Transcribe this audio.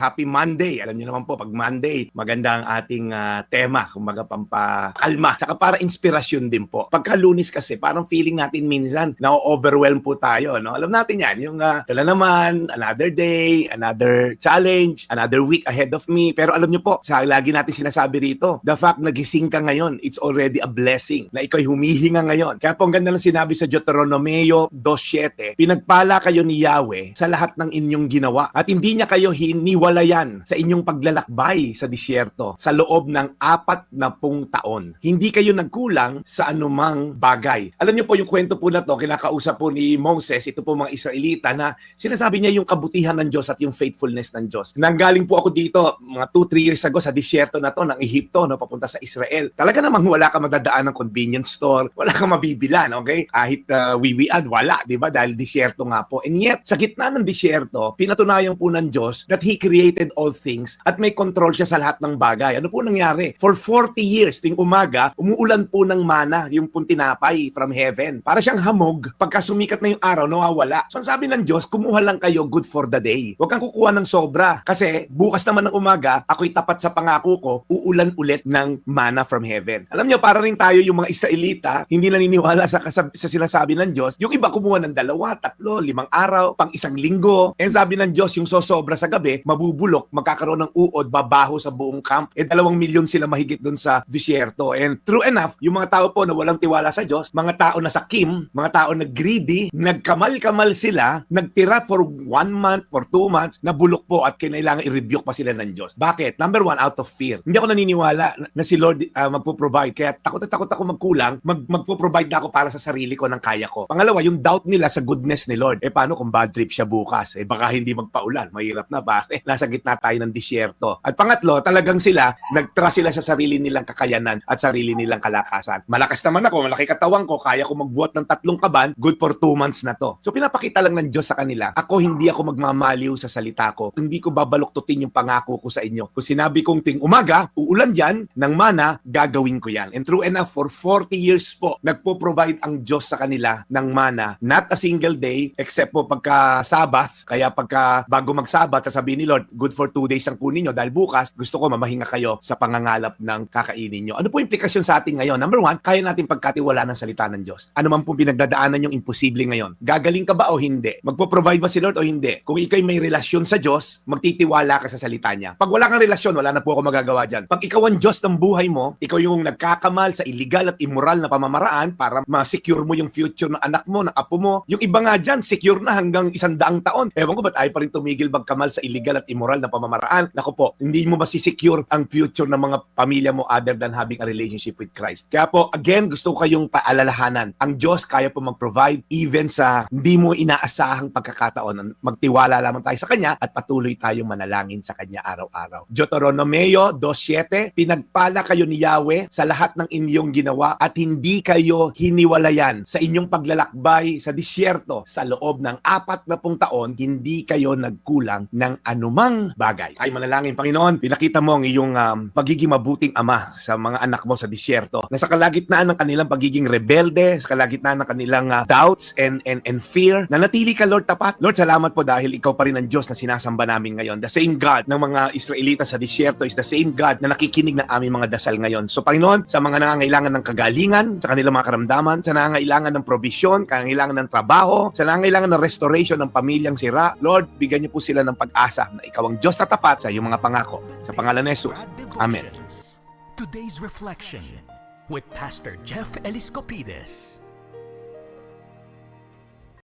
Happy Monday. Alam niyo naman po, pag Monday, maganda ang ating ah, tema, kumbaga pampakalma. Saka para inspirasyon din po. Pagka lunis kasi, parang feeling natin minsan, na-overwhelm po tayo. No? Alam natin yan, yung uh, tala naman, another day, another challenge, another week ahead of me. Pero alam niyo po, sa lagi natin sinasabi rito, the fact nagising ka ngayon, it's already a blessing na ikaw'y humihinga ngayon. Kaya po ang ganda ng sinabi sa Deuteronomeo 2.7, pinagpala kayo ni Yahweh sa lahat ng inyong ginawa at hindi niya kayo hiniwalayan sa inyong paglalakbay sa disyerto sa loob ng apat na pung taon. Hindi kayo nagkulang sa anumang bagay. Alam niyo po yung kwento po na to, kinakausap po ni Moses, ito po mga Israelita na sinasabi niya yung kabutihan ng Diyos at yung faithfulness ng Diyos. Nanggaling po ako dito mga 2-3 years ago sa disyerto na to ng Ehipto, no, papunta sa Israel. Talaga namang wala ka madadaan ng convenience store, wala kang mabibilan, okay? Kahit uh, wiwian, wala, di ba? Dahil disyerto nga po. And yet, sa gitna ng disyerto, pinatunayan po ng Diyos that He created all things at may control siya sa lahat ng bagay. Ano po nangyari? For 40 years, ting umaga, umuulan po ng mana, yung puntinapay from heaven. Para siyang hamog, pagka sumikat na yung araw, nawawala. So ang sabi ng Diyos, kumuha lang kayo good for the day. Huwag kang kukuha ng sobra. Kasi bukas naman ng umaga, ako'y tapat sa pangako ko, uulan ulit ng mana from heaven. Alam niyo, para rin tayo yung mga Israelita, hindi naniniwala sa, kasab- sa sinasabi ng Diyos. Yung iba kumuha ng dalawa, tatlo, limang araw, pang isang linggo. And sabi ng Diyos, yung sosobra sa gabi, mabubulok, magkakaroon ng uod, babaho sa buong camp. Eh dalawang milyon sila mahigit doon sa disyerto. And true enough, yung mga tao po na walang tiwala sa Diyos, mga tao na sa Kim, mga tao na greedy, nagkamal-kamal sila, nagtira for one month, for two months, nabulok po at kinailangan i-rebuke pa sila ng Diyos. Bakit? Number one, out of fear. Hindi ako naniniwala na, na si Lord uh, magpo-provide. Kaya takot na takot ako magkulang, mag, magpo-provide na ako para sa sarili ko ng kaya ko. Pangalawa, yung doubt nila sa goodness ni Lord. Eh paano kung bad trip siya bukas? Eh baka hindi magpaulan. Mahirap na pare. Nasa gitna tayo ng disyerto. At pangatlo, talagang sila, nagtrust sila sa sarili nilang kakayanan at sarili nilang kalakasan. Malakas naman ako, malaki katawan ko, kaya ko magbuhat ng tatlong kaban, good for two months na to. So pinapakita lang ng Diyos sa kanila, ako hindi ako magmamaliw sa salita ko. Hindi ko babaluktutin yung pangako ko sa inyo. Kung sinabi kong ting umaga, uulan dyan, ng mana, gagawin ko yan. And true enough, for 40 years po, nagpo-provide ang Diyos sa kanila ng mana. Not a single day, except po pagka Sabbath. Kaya pagka bago mag-Sabbath, sasabihin ni Lord, good for two days ang kunin nyo dahil bukas, gusto ko mamahinga kayo sa pangangalap ng kakainin nyo. Ano po implikasyon sa atin ngayon? Number one, kaya natin pagkatiwala ng salita ng Diyos. Ano man po pinagdadaanan yung imposible ngayon. Gagaling ka ba o hindi? Magpo-provide ba si Lord o hindi? Kung ikay may relasyon sa Diyos, magtitiwala ka sa salita niya. Pag wala kang relasyon, wala na po ako magagawa dyan. Pag ikaw ang Diyos ng buhay mo, ikaw yung nagkakamal sa illegal at immoral na pamamaraan para ma-secure mo yung future ng anak mo, ng apo mo. Yung iba nga dyan, secure na hanggang isang daang taon. Ewan ko ba't ayaw pa rin tumigil magkamal sa illegal at immoral na pamamaraan. Naku po, hindi mo masisecure ang future ng mga pamilya mo other than having a relationship with Christ. Kaya po, again, gusto ko kayong paalalahanan. Ang Diyos kaya po mag-provide even sa hindi mo inaasahang pagkakataon. Magtiwala lamang tayo sa Kanya at patuloy tayong manalangin sa Kanya araw-araw. Deuteronomeo 2.7, Pinagpala kayo ni Yahweh sa lahat ng inyong ginawa at hindi kayo hiniwalayan sa inyong paglalakbay sa disyerto sa loob ng apat na pung taon, hindi kayo nagkulang ng anumang bagay. Ay manalangin, Panginoon, pinakita mo ang iyong um, pagiging mabuting ama sa mga anak mo sa disyerto na sa kalagitnaan ng kanilang pagiging rebelde, sa kalagitnaan ng kanilang uh, doubts and, and, and fear, na natili ka, Lord, tapat. Lord, salamat po dahil ikaw pa rin ang Diyos na sinasamba namin ngayon. The same God ng mga Israelita sa disyerto is the same God na nakikinig ng aming mga dasal ngayon. So, Panginoon, sa mga nangangailangan ng kagalingan, sa kanilang mga karamdaman, sa nangangailangan ng probisyon, kangailangan ng trabaho, sa nangangailangan ng restoration ng pamilyang sira, Lord, bigyan niyo po sila ng pag-asa na ikaw ang Diyos na tapat sa iyong mga pangako. Sa pangalan ni Jesus. Amen. Today's reflection with Pastor Jeff Eliscopides.